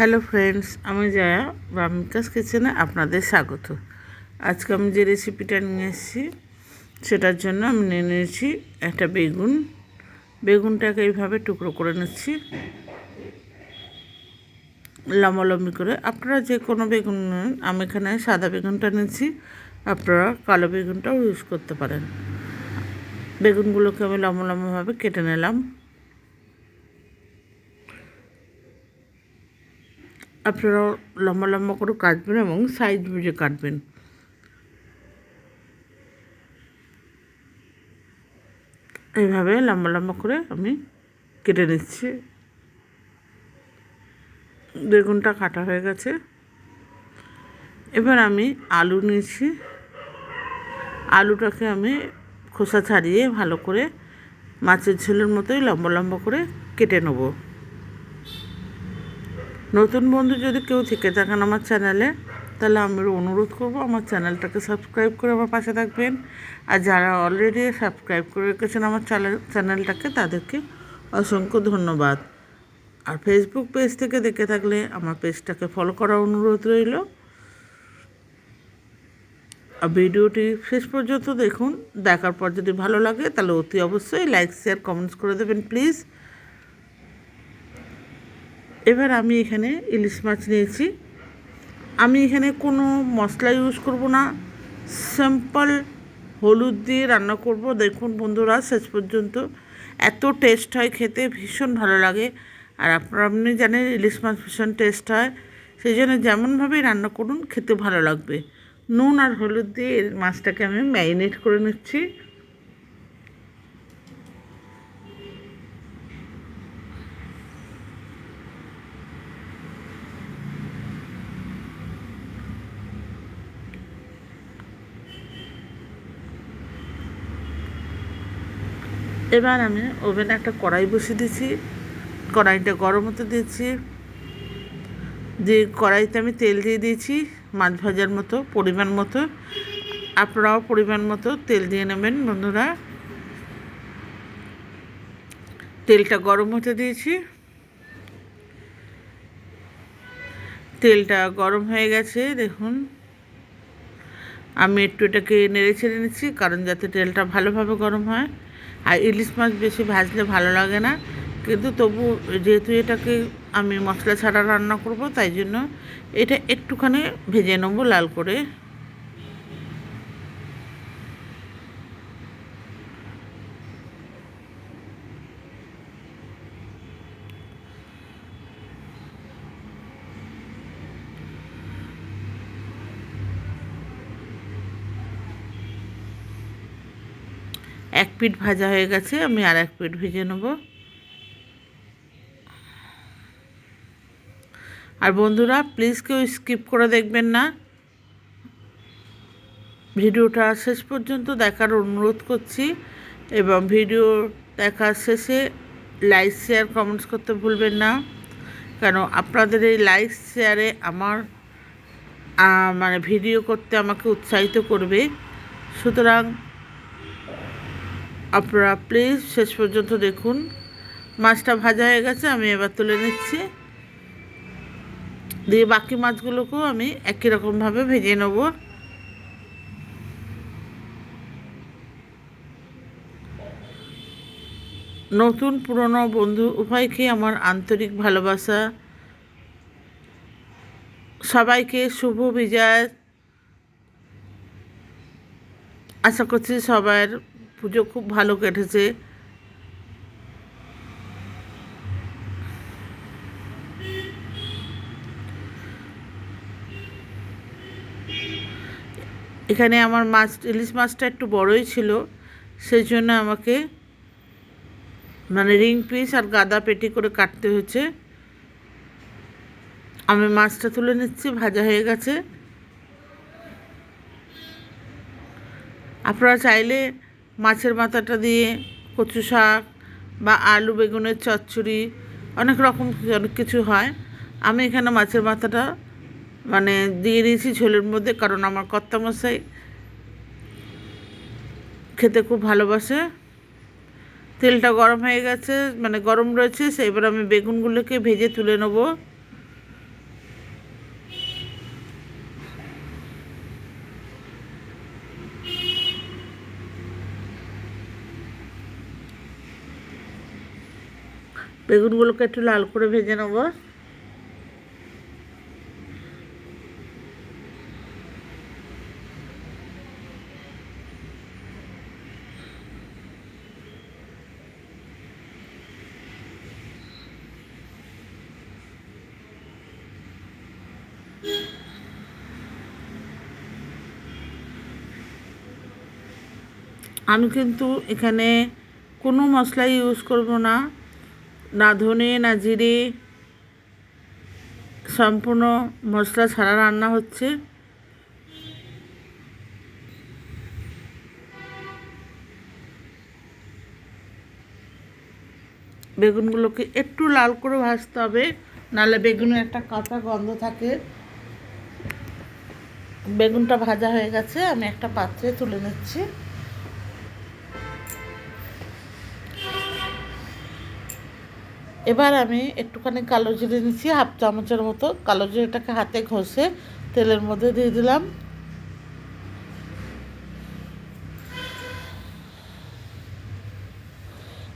Hello friends, আমি জয়া বামিকাস কিচেনে আপনাদের স্বাগত। আজকে আমি যে রেসিপিটা নিয়ে এসেছি, সেটার জন্য আমি নিয়ে নিয়েছি একটা বেগুন। বেগুনটাকে এইভাবে টুকরো করে নিচ্ছি। লম্বালম্বি করে। আপনারা যে কোনো বেগুন নেন, আমি এখানে সাদা বেগুনটা নিচ্ছি আপনারা কালো বেগুনটাও ইউজ করতে পারেন। বেগুনগুলোকে আমি লম্বা লম্বাভাবে কেটে নিলাম। আপনারা লম্বা লম্বা করে কাটবেন এবং সাইজ বুঝে কাটবেন। এইভাবে লম্বা লম্বা করে আমি কেটে নিচ্ছি। বেগুনটা কাটা হয়ে গেছে। এবার আমি আলু নিয়েছি। আলুটাকে আমি খোসা ছাড়িয়ে ভালো করে মাছের ঝোলের মতোই লম্বা লম্বা করে কেটে নেব। নতুন বন্ধু যদি কেউ থেকে থাকেন আমার চ্যানেলে, তাহলে আমি অনুরোধ করব আমার চ্যানেলটাকে সাবস্ক্রাইব করে আমার পাশে থাকবেন। আর যারা অলরেডি সাবস্ক্রাইব করে রেখেছেন আমার চ্যানেলটাকে, তাদেরকে অসংখ্য ধন্যবাদ। আর ফেসবুক পেজ থেকে দেখে থাকলে আমার পেজটাকে ফলো করার অনুরোধ রইল। আর ভিডিওটি শেষ পর্যন্ত দেখুন। দেখার পর যদি ভালো লাগে, তাহলে অতি অবশ্যই লাইক শেয়ার কমেন্টস করে দেবেন প্লিজ এবার আমি এখানে ইলিশ মাছ নিয়েছি। আমি এখানে কোনো মশলা ইউজ করব না। সিম্পল হলুদ দিয়ে রান্না করব। দেখুন বন্ধুরা, শেষ পর্যন্ত এত টেস্ট হয়, খেতে ভীষণ ভালো লাগে। আর আপনারা আপনি জানেন, ইলিশ মাছ ভীষণ টেস্ট হয়। সেই জন্য যেমনভাবেই রান্না করুন, খেতে ভালো লাগবে। নুন আর হলুদ দিয়ে মাছটাকে আমি ম্যারিনেট করে নিচ্ছি। এবার আমি ওভেনে একটা কড়াই বসিয়ে দিয়েছি। কড়াইটা গরম হতে দিয়েছি। যে কড়াইতে আমি তেল দিয়ে দিয়েছি, মাছ ভাজার মতো, পরিমাণ মতো। আপনারাও পরিমাণ মতো তেল দিয়ে নেবেন, বন্ধুরা। তেলটা গরম হতে দিয়েছি। তেলটা গরম হয়ে গেছে, দেখুন। আমি একটু এটাকে নেড়ে ছেড়ে নিচ্ছি, কারণ যাতে তেলটা ভালোভাবে গরম হয়। আর ইলিশ মাছ বেশি ভাজলে ভালো লাগে না। কিন্তু তবু যেহেতু এটাকে আমি মশলা ছাড়া রান্না করব, তাই জন্য এটা একটুখানি ভেজে নেব লাল করে। এক পিঠ ভাজা হয়ে গেছে, আমি আর এক পিঠ ভেজে নেব। আর বন্ধুরা প্লিজ কেউ স্কিপ করে দেখবেন না। ভিডিওটা শেষ পর্যন্ত দেখার অনুরোধ করছি এবং ভিডিও দেখার শেষে লাইক শেয়ার কমেন্টস করতে ভুলবেন না। কেন, আপনাদের এই লাইক শেয়ারে আমার মানে ভিডিও করতে আমাকে উৎসাহিত করবে। সুতরাং আপনারা প্লিজ শেষ পর্যন্ত দেখুন। মাছটা ভাজা হয়ে গেছে, আমি এবার তুলে নিচ্ছি। দিয়ে বাকি মাছগুলোকেও আমি একই রকমভাবে ভেজে নেব। নতুন পুরনো বন্ধু উভয়কে আমার আন্তরিক ভালোবাসা। সবাইকে শুভ বিজয়। আশা করছি সবার পুজো খুব ভালো কেটেছে। এখানে আমার মাছ, ইলিশ মাছটা একটু বড়ই ছিল সেই জন্য আমাকে মানে রিং পিস আর গাদা পেটি করে কাটতে হয়েছে। আমি মাছটা তুলে নিচ্ছি, ভাজা হয়ে গেছে। আপনারা চাইলে মাছের মাথাটা দিয়ে কচু শাক বা আলু বেগুনের চচ্চড়ি, অনেক রকম অনেক কিছু হয়। আমি এখানে মাছের মাথাটা মানে দিয়ে দিয়েছি ঝোলের মধ্যে, কারণ আমার কর্তামশাই খেতে খুব ভালোবাসে। তেলটা গরম হয়ে গেছে মানে গরম রয়েছে এবার আমি বেগুনগুলোকে ভেজে তুলে নেব। বেগুনগুলোকে একটু লাল করে ভেজে নেব। আমি কিন্তু এখানে কোনো মশলাই ইউজ করব না। না ধনে না জিরে সম্পূর্ণ মশলা ছাড়া রান্না হচ্ছে। বেগুনগুলোকে একটু লাল করে ভাজতে হবে, নাহলে বেগুনের একটা কাঁচা গন্ধ থাকে। বেগুনটা ভাজা হয়ে গেছে, আমি একটা পাত্রে তুলে নিচ্ছি। এবার আমি একটুখানি কালো জিরে নিচ্ছি হাফ চামচের মতো। কালো জিরেটাকে হাতে ঘষে তেলের মধ্যে দিয়ে দিলাম।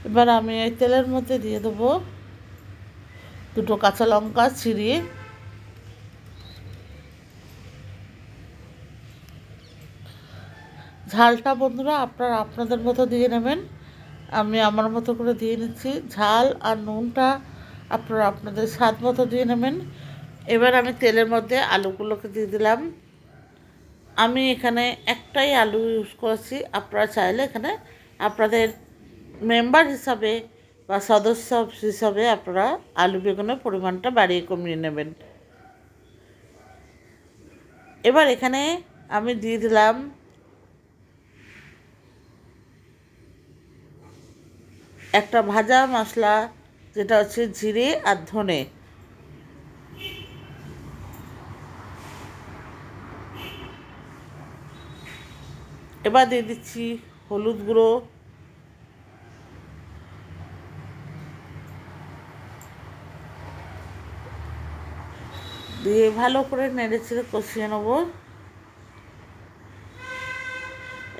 এবার আমি এই তেলের মধ্যে দিয়ে দেবো দুটো কাঁচা লঙ্কা ছিঁড়িয়ে ঝালটা বন্ধুরা আপনারা আপনাদের মতো দিয়ে নেবেন। আমি আমার মতো করে দিয়ে নিচ্ছি। ঝাল আর নুনটা আপনারা আপনাদের স্বাদ মতো দিয়ে নেবেন। এবার আমি তেলের মধ্যে আলুগুলোকে দিয়ে দিলাম। আমি এখানে একটাই আলু ইউজ করেছি। আপনারা চাইলে এখানে আপনাদের মেম্বার হিসাবে বা সদস্য হিসাবে আপনারা আলু বেগুনের পরিমাণটা বাড়িয়ে কমিয়ে নেবেন। এবার এখানে আমি দিয়ে দিলাম একটা ভাজা মশলা, যেটা হচ্ছে জিরে আর ধনে। এবার দিয়ে দিচ্ছি হলুদ গুঁড়ো। দিয়ে ভালো করে নেড়ে ছেড়ে কষিয়ে নেব।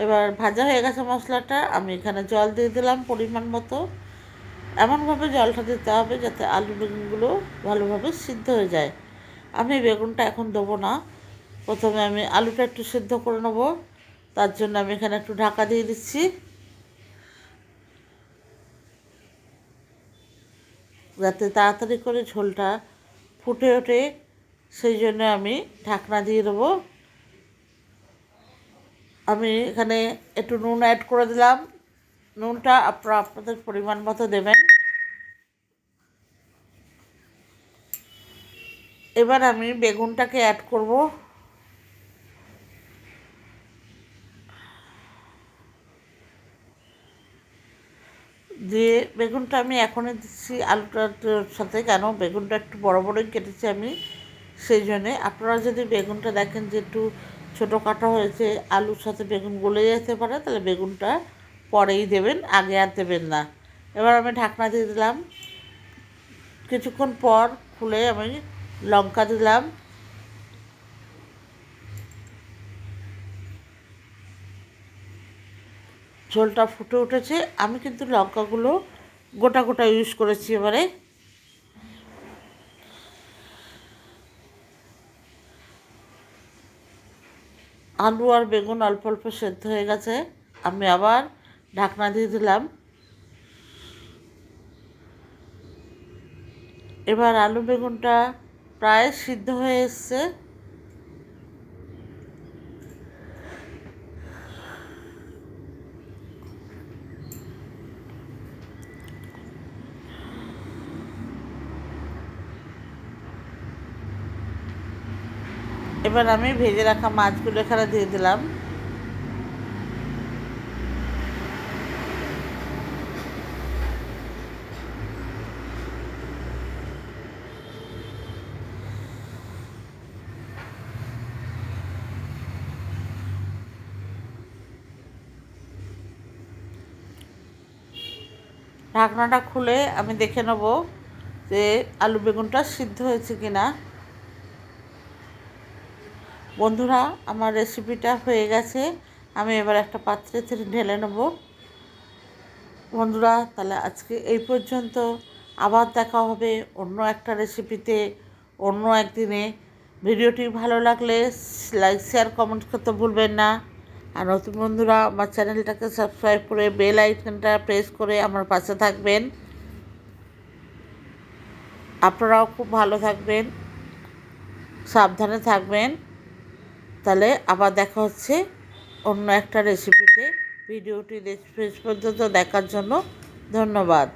এবার ভাজা হয়ে গেছে মশলাটা, আমি এখানে জল দিয়ে দিলাম পরিমাণ মতো। এমনভাবে জলটা দিতে হবে যাতে আলু বেগুনগুলো ভালোভাবে সিদ্ধ হয়ে যায়। আমি বেগুনটা এখন দেবো না। প্রথমে আমি আলুটা একটু সিদ্ধ করে নেব। তার জন্য আমি এখানে একটু ঢাকা দিয়ে দিচ্ছি। যাতে তাড়াতাড়ি করে ঝোলটা ফুটে ওঠে, সেই জন্য আমি ঢাকনা দিয়ে দেবো। আমি এখানে একটু নুন অ্যাড করে দিলাম। নুনটা আপনারা আপনাদের পরিমাণ মতো দেবেন। এবার আমি বেগুনটাকে অ্যাড করব। দিয়ে বেগুনটা আমি এখনই দিচ্ছি আলুটার সাথে। কেন? বেগুনটা একটু বড় বড়ই কেটেছি আমি। সেই জন্যে আপনারা যদি বেগুনটা দেখেন যে একটু ছোটো কাটা হয়েছে, আলুর সাথে বেগুন গলে যেতে পারে, তাহলে বেগুনটা পরেই দেবেন, আগে আর দেবেন না। এবার আমি ঢাকনা দিয়ে দিলাম। কিছুক্ষণ পর খুলে আমি লঙ্কা দিলাম। ঝোলটা ফুটে উঠেছে। আমি কিন্তু লঙ্কাগুলো গোটা গোটা ইউজ করেছি এবারে। আলু আর বেগুন অল্প অল্প সেদ্ধ হয়ে গেছে। আমি আবার ঢাকনা দিয়ে দিলাম। এবার আলু বেগুনটা প্রায় সিদ্ধ হয়ে এসছে। এবার আমি ভেজে রাখা মাছগুলো এখানে দিয়ে দিলাম। ঢাকনাটা খুলে আমি দেখে নেব যে আলু বেগুনটা সিদ্ধ হয়েছে কি না বন্ধুরা, আমার রেসিপিটা হয়ে গেছে। আমি এবার একটা পাত্রে ঢেলে নেব। বন্ধুরা, তাহলে আজকে এই পর্যন্ত। আবার দেখা হবে অন্য একটা রেসিপিতে অন্য একদিনে। ভিডিওটি ভালো লাগলে লাইক শেয়ার কমেন্ট করতে ভুলবেন না। আর নতুন বন্ধুরা, আমার চ্যানেলটাকে সাবস্ক্রাইব করে বেল আইকনটা প্রেস করে আমার পাশে থাকবেন। আপনারাও খুব ভালো থাকবেন। সাবধানে থাকবেন। তাহলে আবার দেখা হচ্ছে অন্য একটা রেসিপিতে ভিডিওটি শেষ পর্যন্ত দেখার জন্য ধন্যবাদ।